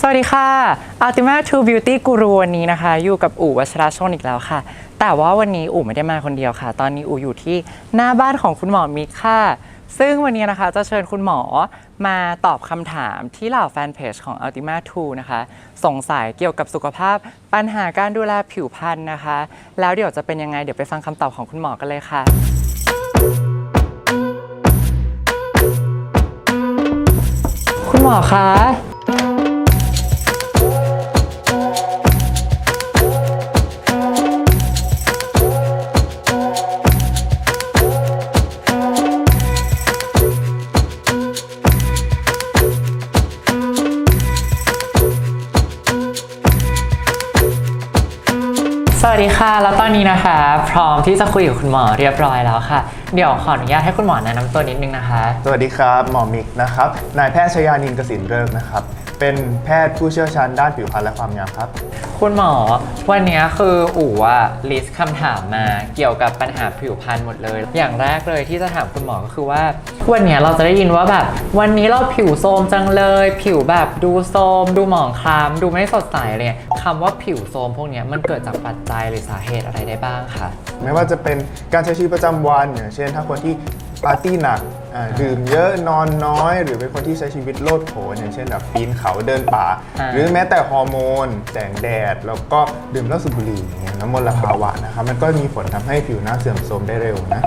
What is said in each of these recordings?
สวัสดีค่ะ Ultima True Beauty Guru วันนี้นะคะ อยู่กับอู๋วัชราชนอีกแล้วค่ะ แต่ว่าวันนี้อู๋ไม่ได้มาคนเดียวค่ะ ตอนนี้อู๋อยู่ที่หน้าบ้านของคุณหมอมิกค่ะ ซึ่งวันนี้นะคะจะเชิญคุณหมอมาตอบคำถามที่เหล่าแฟนเพจของ Ultima True นะคะ สงสัยเกี่ยวกับสุขภาพ ปัญหาการดูแลผิวพรรณนะคะ แล้วเดี๋ยวจะเป็นยังไงเดี๋ยวไปฟังคำตอบของคุณหมอกันเลยค่ะคุณหมอคะ ร้อมที่จะคุยกับคุณหมอเรียบร้อยแล้วค่ะ เดี๋ยวขออนุญาตให้คุณหมอแนะนำตัวนิดนึงนะคะ สวัสดีครับ หมอมิกนะครับ นายแพทย์ชยานินกสินเริกนะครับ เป็นแพทย์ผู้เชี่ยวชาญด้านผิวพรรณและความงามครับ คุณหมอ วันนี้คืออู๋อะลิสต์คำถามมาเกี่ยวกับปัญหาผิวพรรณหมดเลย อย่างแรกเลยที่จะถามคุณหมอก็คือว่า วันนี้เราจะได้ยินว่าแบบ วันนี้เราผิวโทรมจังเลย ผิวแบบดูโทรมดูหมองคล้ำดูไม่สดใสอะไรเลยคำว่าผิวโทรมพวกเนี้ยมันเกิดจากปัจจัยหรือสาเหตุอะไรได้บ้างคะไม่ว่าจะเป็นการใช้ชีวิตประจำวันอย่างเช่น ถ้าคนที่ ปาร์ตี้หนักอ่าดื่มเยอะนอนน้อย หรือเป็นคนที่ใช้ชีวิตโลดโผนอย่างเช่นแบบปีนเขาเดินป่า อ่า หรือแม้แต่ฮอร์โมนแสงแดด แล้วก็ดื่มเหล้าสูบบุหรี่อย่างเงี้ยน้ำมลภาวะนะครับมันก็มีผลทำให้ผิวหน้าเสื่อมโทรมได้เร็วนะ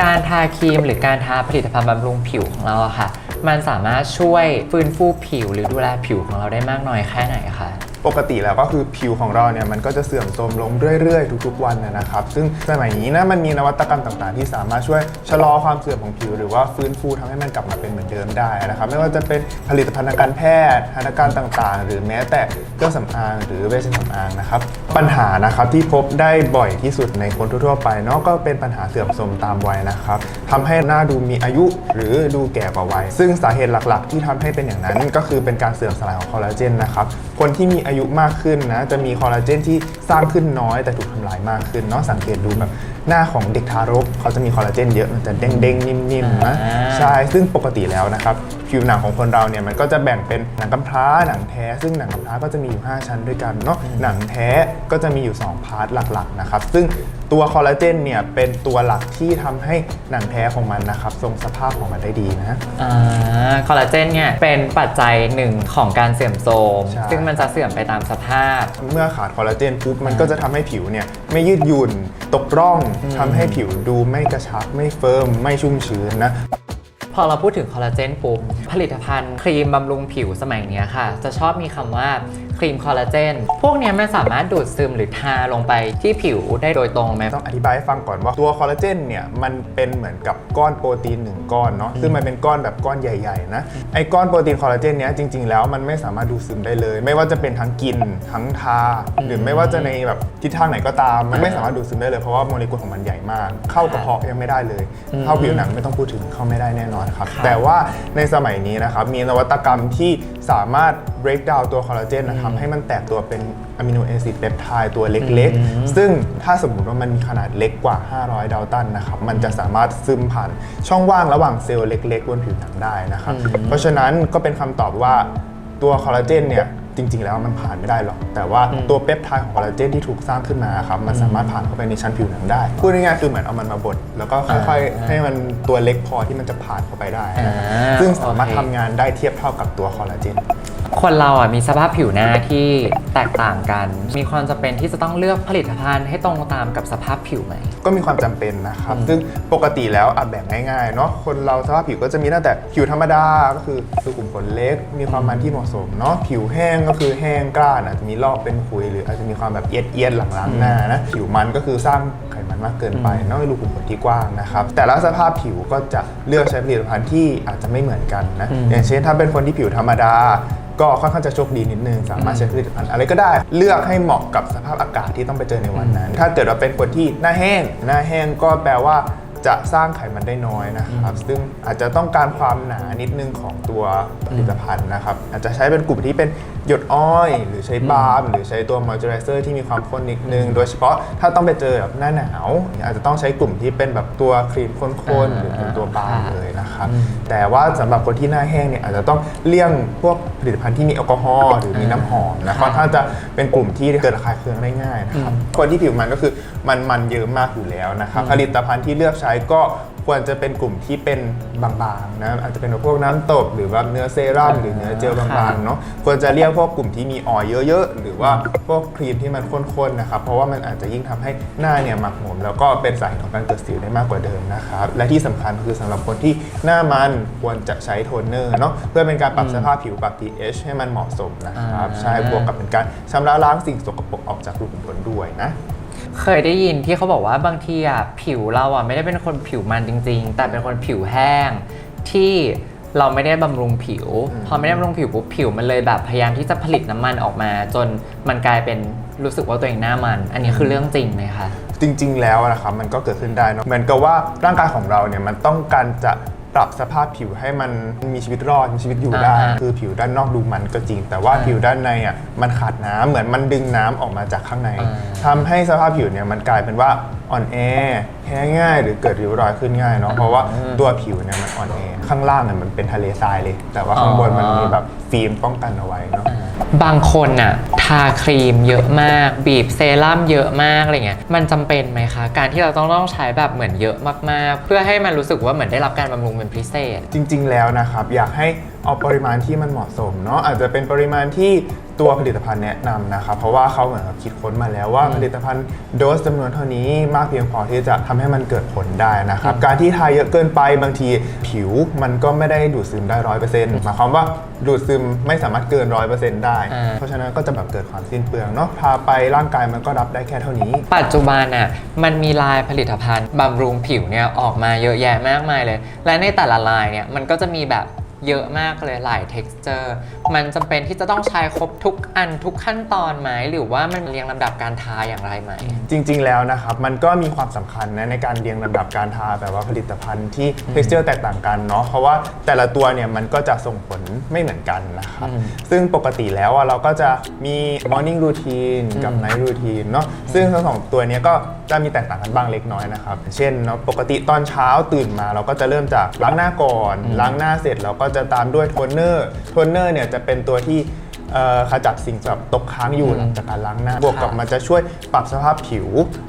การทาครีมหรือการทาผลิตภัณฑ์บำรุงผิวของเราอะค่ะ มันสามารถช่วยฟื้นฟูผิวหรือดูแลผิวของเราได้มากน้อยแค่ไหนคะ ปกติแล้วก็คือผิวของเราเนี่ยมันก็จะเสื่อมโทรมลงเรื่อยๆ ทุกๆวันนะนะครับ ซึ่งสมัยนี้นะมันมีนวัตกรรมต่างๆ ที่สามารถช่วยชะลอความเสื่อมของผิว หรือว่าฟื้นฟูทำให้มันกลับมาเป็นเหมือนเดิมได้นะครับ ไม่ว่าจะเป็นผลิตภัณฑ์การแพทย์หัตถการต่างๆ หรือแม้แต่เครื่องสำอางหรือเวชสำอางนะครับ ปัญหานะครับที่พบได้บ่อยที่สุดในคนทั่วๆไปเนาะก็เป็นปัญหาเสื่อมโทรมตามวัยนะครับทำให้หน้าดูมีอายุหรือดูแก่กว่าวัยซึ่งสาเหตุหลักๆ ที่ทำให้เป็นอย่างนั้นก็คือเป็นการเสื่อมสลายของคอลลาเจนนะครับ คนที่มีอายุมากขึ้นนะ จะมีคอลลาเจนที่สร้างขึ้นน้อยแต่ถูกทำลายมากขึ้นเนาะสังเกตดูแบบหน้าของเด็กทารกเขาจะมีคอลลาเจนเยอะมันจะเด้งๆ นิ่มๆนะอ่าใช่ซึ่งปกติแล้วนะครับผิวหนังของคนเราเนี่ยมันก็จะแบ่งเป็นหนังกำพร้าหนังแท้ ซึ่งหนังกำพร้าก็จะมีอยู่ 5 ชั้นด้วยกันเนาะหนังแท้ก็จะมีอยู่ 2 พาร์ทหลักๆนะครับซึ่ง ตัวคอลลาเจนเนี่ยเป็นตัวหลักที่ทำให้หนังแท้ของมันนะครับทรงสภาพของมันได้ดีนะ อ่าคอลลาเจนเนี่ยเป็นปัจจัยหนึ่งของการเสื่อมโทรมใช่ ซึ่งมันจะเสื่อมไปตามสภาพ เมื่อขาดคอลลาเจนปุ๊บมันก็จะทำให้ผิวเนี่ยไม่ยืดหยุ่น ตกร่องทำให้ผิวดูไม่กระชับไม่เฟิร์มไม่ชุ่มชื้นนะพ อเราพูดถึงคอลลาเจนปุ๊บผลิตภัณฑ์ครีมบำรุงผิวสมัยเนี้ยค่ะ จะชอบมีคำว่าครีมคอลลาเจนพวกเนี้ยมันสามารถดูดซึมหรือทาลงไปที่ผิวได้โดยตรงไหมต้องอธิบายให้ฟังก่อนว่าตัวคอลลาเจนเนี่ยมันเป็นเหมือนกับก้อนโปรตีนหนึ่งก้อนเนาะซึ่งมันเป็นก้อนแบบก้อนใหญ่ๆนะไอ้ก้อนโปรตีนคอลลาเจนเนี้ยจริง ๆ แล้วมันไม่สามารถดูดซึมได้เลย ไม่ว่าจะเป็นทั้งกินทั้งทา หรือไม่ว่าจะในแบบทิศทางไหนก็ตาม มันไม่สามารถดูดซึมได้เลยเพราะว่าโมเลกุลของมันใหญ่มาก เข้ากระเพาะยังไม่ได้เลย เข้าผิวหนังไม่ต้องพูดถึงเข้าไม่ได้แน่นอนครับครับ แต่ว่าในสมัยนี้นะครับ มีนวัตกรรมที่สามารถ break down ตัวคอลลาเจนนะครับให้มันแตกตัวเป็นอะมิโนแอซิดเปปไทด์ตัวเล็กๆ ซึ่งถ้าสมมติว่ามันมีขนาดเล็กกว่า 500 ดาลตันนะครับ มันจะสามารถซึมผ่านช่องว่างระหว่างเซลล์เล็ก ๆ บนผิวหนังได้นะครับ เพราะฉะนั้นก็เป็นคำตอบว่าตัวคอลลาเจนเนี่ย จริง ๆ แล้วมันผ่านไม่ได้หรอก แต่ว่าตัวเปปไทด์ของคอลลาเจนที่ถูกสร้างขึ้นมาครับมันสามารถผ่านเข้าไปในชั้นผิวหนังได้พูดง่ายๆคือเหมือนเอามันมาบดแล้วก็ค่อยๆให้มันตัวเล็กพอที่มันจะผ่านเข้าไปได้นะอ่าซึ่งสามารถโอเคทำงานได้เทียบเท่ากับตัวคอลลาเจน คนเราอะมีสภาพผิวหน้าที่แตกต่างกัน มีความจำเป็นที่จะต้องเลือกผลิตภัณฑ์ให้ตรงตามกับสภาพผิวไหม ก็มีความจำเป็นนะครับ ซึ่งปกติแล้วอะแบ่งง่ายๆเนาะคนเราสภาพผิวก็จะมีตั้งแต่ผิวธรรมดาก็คือสุขุมขนเล็ก มีความมันที่เหมาะสมเนาะผิวแห้งก็คือแห้งกร้านอาจจะมีลอกเป็นขุยหรืออาจจะมีความแบบเอียดเอียดๆหลังล้างหน้านะผิวมันก็คือสร้างไขมันมากเกินไปเนาะรูขุมขนที่กว้างนะครับแต่ละสภาพผิวก็จะเลือกใช้ผลิตภัณฑ์ที่อาจจะไม่เหมือนกันนะอืม อย่างเช่นถ้าเป็นคนที่ผิวธรรมดา ก็ค่อนข้างจะโชคดีนิดนึง สามารถใช้ผลิตภัณฑ์อะไรก็ได้ เลือกให้เหมาะกับสภาพอากาศที่ต้องไปเจอในวันนั้น ถ้าเกิดว่าเป็นคนที่หน้าแห้ง หน้าแห้งก็แปลว่า จะสร้างไขมันได้น้อยนะครับ ซึ่งอาจจะต้องการความหนานิดนึงของตัวผลิตภัณฑ์นะครับ อาจจะใช้เป็นกลุ่มที่เป็นหยดอ้อย หรือใช้บาล์มหรือใช้ตัวมอยเจอไรเซอร์ที่มีความข้นนิดนึง โดยเฉพาะถ้าต้องไปเจอแบบหน้าหนาว อาจจะต้องใช้กลุ่มที่เป็นแบบตัวครีมข้นๆหรือเป็นตัวบาล์มเลยนะครับ แต่ว่าสำหรับคนที่หน้าแห้งเนี่ยอาจจะต้องเลี่ยงพวกผลิตภัณฑ์ที่มีแอลกอฮอล์หรือมีน้ำหอมนะค่อนข้างจะเป็นกลุ่มที่เกิดระคายเคืองได้ง่ายนะครับคนที่ผิวมันก็คือมันมันเยอะมากอยู่แล้วนะครับผลิตภัณฑ์ที่เลือกใช้ก็ควรจะเป็นกลุ่มที่เป็นบางๆนะอาจจะเป็นพวกน้ำตกหรือว่าเนื้อเซรั่มหรือเนื้อเจลบางๆเนาะควรจะเลี่ยงพวกกลุ่มที่มีออยล์เยอะๆ หรือว่าพวกครีมที่มันข้นๆนะครับเพราะว่ามันอาจจะยิ่งทำให้หน้าเนี่ยหมักหมมแล้วก็เป็นสาเหตุของการเกิดสิวได้มากกว่าเดิมนะครับและที่สำคัญคือสำหรับคนที่หน้ามันควรจะใช้โทนเนอร์เนาะเพื่อเป็นการปรับสภาพผิวปรับ pH ให้มันเหมาะสมนะครับอ่าใช่บวกกับเป็นการชำระล้างสิ่งสกปรกออกจากรูขุมขนด้วยนะ เคยได้ยินที่เขาบอกว่าบางทีอะผิวเราอะไม่ได้เป็นคนผิวมันจริง ๆ แต่เป็นคนผิวแห้งที่เราไม่ได้บำรุงผิว พอไม่ได้บำรุงผิวปุ๊บผิวมันเลยแบบพยายามที่จะผลิตน้ำมันออกมา จนมันกลายเป็นรู้สึกว่าตัวเองหน้ามัน อันนี้คือเรื่องจริงไหมคะจริง ๆ แล้วนะครับมันก็เกิดขึ้นได้เนอะเหมือนกับว่าร่างกายของเราเนี่ยมันต้องการจะ ปรับสภาพผิวให้มันมีชีวิตรอดมีชีวิตอยู่ได้ อ่าฮะคือผิวด้านนอกดูมันก็จริง แต่ว่าอ่าผิวด้านในอะมันขาดน้ำเหมือนมันดึงน้ำออกมาจากข้างในอ่า ทำให้สภาพผิวเนี่ยมันกลายเป็นว่าอ่อนแอแพ้ง่าย หรือเกิดริ้วรอยขึ้นง่ายเนาะเพราะว่าตัวผิวเนี่ยมันอ่อนแอข้างล่างเนี่ยมันเป็นทะเลทรายเลย แต่ว่าข้างบนมันมีแบบฟิล์มป้องกันเอาไว้เนาะ บางคนน่ะทาครีมเยอะมาก บีบเซรั่มเยอะมากอะไรเงี้ยมันจำเป็นไหมคะ การที่เราต้องต้องใช้แบบเหมือนเยอะมากๆ เพื่อให้มันรู้สึกว่าเหมือนได้รับการบำรุงเป็นพิเศษ จริง ๆ แล้วนะครับ อยากให้เอาปริมาณที่มันเหมาะสมเนาะอาจจะเป็นปริมาณที่ ตัวผลิตภัณฑ์แนะนำนะครับ เพราะว่าเขาเหมือนกับคิดค้นมาแล้วว่าผลิตภัณฑ์โดสจำนวนเท่านี้มากเพียงพอที่จะทำให้มันเกิดผลได้นะครับ การที่ทาเยอะเกินไปบางทีผิวมันก็ไม่ได้ดูดซึมได้ร้อยเปอร์เซ็นต์หมายความว่าดูดซึมไม่สามารถเกินร้อยเปอร์เซ็นต์ได้ อ่า เพราะฉะนั้นก็จะแบบเกิดความสิ้นเปลืองเนาะทาไปร่างกายมันก็รับได้แค่เท่านี้ ปัจจุบันน่ะมันมีลายผลิตภัณฑ์บำรุงผิวเนี่ยออกมาเยอะแยะมากมายเลย และในแต่ละลายเนี่ยมันก็จะมีแบบ เยอะมากเลยหลาย texture มันจำเป็นที่จะต้องใช้ครบทุกอันทุกขั้นตอนไหมหรือว่ามันเรียงลำดับการทาอย่างไรไหม จริง ๆ แล้วนะครับ มันก็มีความสำคัญนะในการเรียงลำดับการทาแบบว่าผลิตภัณฑ์ที่ texture แตกต่างกันเนาะเพราะว่าแต่ละตัวเนี่ยมันก็จะส่งผลไม่เหมือนกันนะครับอืมซึ่งปกติแล้วอะเราก็จะมี morning routine กับ night routine เนาะซึ่งทั้งสองตัวเนี้ยก็ จะมีแตกต่างกันบ้างเล็กน้อยนะครับ เช่นเนาะปกติตอนเช้าตื่นมาเราก็จะเริ่มจากล้างหน้าก่อน ล้างหน้าเสร็จเราก็จะตามด้วยโทนเนอร์โทนเนอร์เนี่ยจะเป็นตัวที่เอ่อ ขจัดสิ่งแบบตกค้างอยู่หลังจากการล้างหน้า บวกกับมันจะช่วยปรับสภาพผิว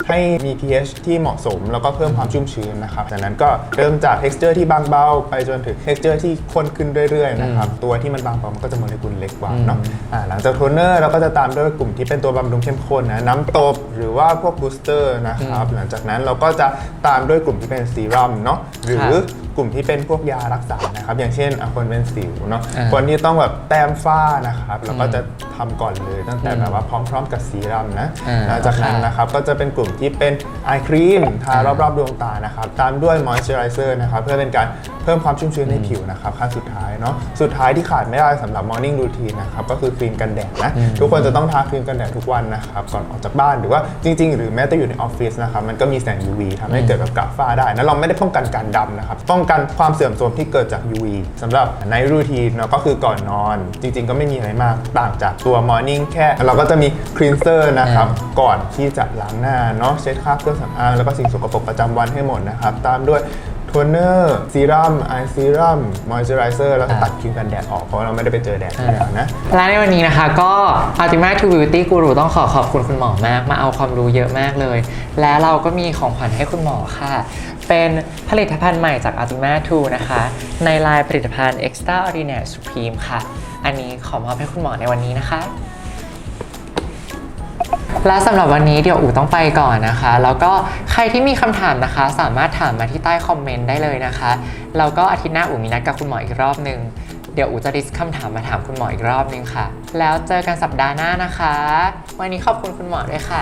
ให้มี pH ที่เหมาะสม แล้วก็เพิ่มความชุ่มชื้นนะครับจากนั้นก็เริ่มจาก texture ที่บางเบาไปจนถึง texture ที่ข้นขึ้นเรื่อยๆนะครับตัวที่มันบางเบามันก็จะโมเลกุลเล็กกว่าเนาะอ่าหลังจากโทนเนอร์เราก็จะตามด้วยกลุ่มที่เป็นตัวบำรุงเข้มข้นนะน้ำตบหรือว่าพวกบูสเตอร์นะครับหลังจากนั้นเราก็จะตามด้วยกลุ่มที่เป็นซีรัมเนาะหรือครับ กลุ่มที่เป็นพวกยารักษานะครับ อย่างเช่นอะคนเป็นสิวเนาะอ่า คนที่ต้องแบบแต้มฝ้านะครับเราก็จะ ทำก่อนเลย ตั้งแต่แบบว่าพร้อม ๆ กับซีรัมนะอ่าหลังจากนั้นนะครับก็จะเป็นกลุ่มที่เป็นไอครีมทารอบๆดวงตานะครับตามด้วยมอยเจอไรเซอร์นะครับเพื่อเป็นการเพิ่มความชุ่มชื้นให้ผิวนะครับขั้นสุดท้ายเนาะสุดท้ายที่ขาดไม่ได้สำหรับ Morning Routine นะครับก็คือครีมกันแดดนะทุกคนจะต้องทาครีมกันแดดทุกวันนะครับก่อนออกจากบ้านหรือว่าจริง ๆ หรือแม้แต่อยู่ในออฟฟิศนะครับมันก็มีแสง UV ทำให้เกิดแบบกระฝ้าได้นะเราไม่ได้ป้องกันการดำนะครับป้องกันความเสื่อมโทรมที่เกิดจาก UV สำหรับในรูทีนเนาะก็คือก่อนนอน จริง ๆ ก็ไม่มีอะไรมากต่างจากตัว Morning แค่ เราก็จะมีครีนเซอร์นะครับ ก่อนที่จะล้างหน้าเนาะเช็ดคราบเครื่องสำอางแล้วก็สิ่งสกปรกประจำวันให้หมดนะครับ ตามด้วยโทนเนอร์ซีรัมไอซีรัมมอยเจอไรเซอร์แล้วก็ตัดครีมกันแดดออกเพราะเราไม่ได้ไปเจอแดดอยู่แล้วนะ และในวันนี้นะคะก็ Ultima to Beauty Guru ต้องขอขอบคุณคุณหมอมาก มาเอาความรู้เยอะมากเลย และเราก็มีของขวัญให้คุณหมอค่ะ เป็นผลิตภัณฑ์ใหม่จาก Ultima 2นะคะ ในลายผลิตภัณฑ์ Extraordinary Supreme ค่ะ อันนี้ขอมอบให้คุณหมอในวันนี้นะคะ และสำหรับวันนี้เดี๋ยวอู๋ต้องไปก่อนนะคะ แล้วก็ใครที่มีคำถามนะคะ สามารถถามมาที่ใต้คอมเมนต์ได้เลยนะคะ แล้วก็อาทิตย์หน้าอู๋มีนัดกับคุณหมออีกรอบหนึ่งเดี๋ยวอู๋จะดิสคำถามมาถามคุณหมออีกรอบหนึงค่ะ แล้วเจอกันสัปดาห์หน้านะคะ วันนี้ขอบคุณคุณหมอด้วยค่ะ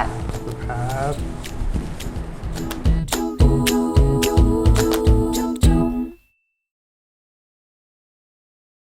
ครับ